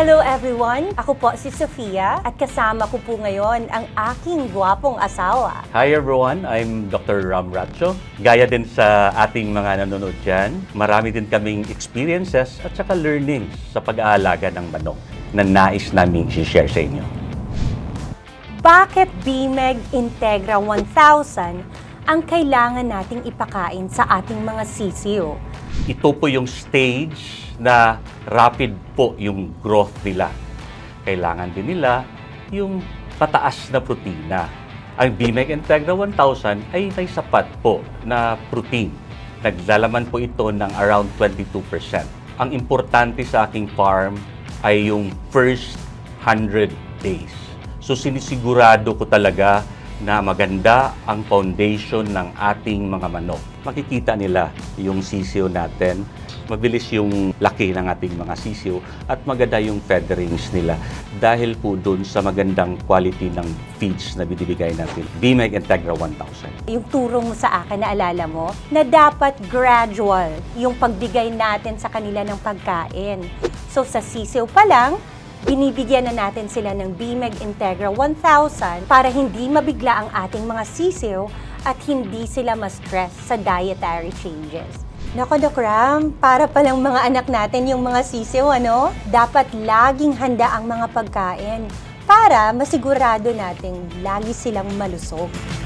Hello everyone! Ako po si Sofia at kasama ko po ngayon ang aking gwapong asawa. Hi everyone, I'm Dr. Ram Racho. Gaya din sa ating mga nanonood dyan, marami din kaming experiences at saka learnings sa pag-aalaga ng manok na nais naming share sa inyo. Bakit BMEG Integra 1000 ang kailangan nating ipakain sa ating mga sisiyo? Ito po yung stage na rapid po yung growth nila. Kailangan din nila yung pataas na protina. Ang BMEG Integra 1000 ay may sapat po na protein. Naglalaman po ito ng around 22%. Ang importante sa aking farm ay yung first 100 days. So sinisigurado ko talaga na maganda ang foundation ng ating mga manok. Makikita nila yung sisiyo natin, mabilis yung laki ng ating mga sisiyo at maganda yung featherings nila dahil po dun sa magandang quality ng feeds na binibigay natin. BMEG Integra 1000. Yung turo mo sa akin, naalala mo, na dapat gradual yung pagbigay natin sa kanila ng pagkain. So sa sisiyo pa lang, binibigyan na natin sila ng BMEG Integra 1000 para hindi mabigla ang ating mga sisiyo at hindi sila ma-stress sa dietary changes. Nako, Doc Ram, para palang mga anak natin yung mga sisiyo, ano? Dapat laging handa ang mga pagkain para masigurado nating lagi silang malusog.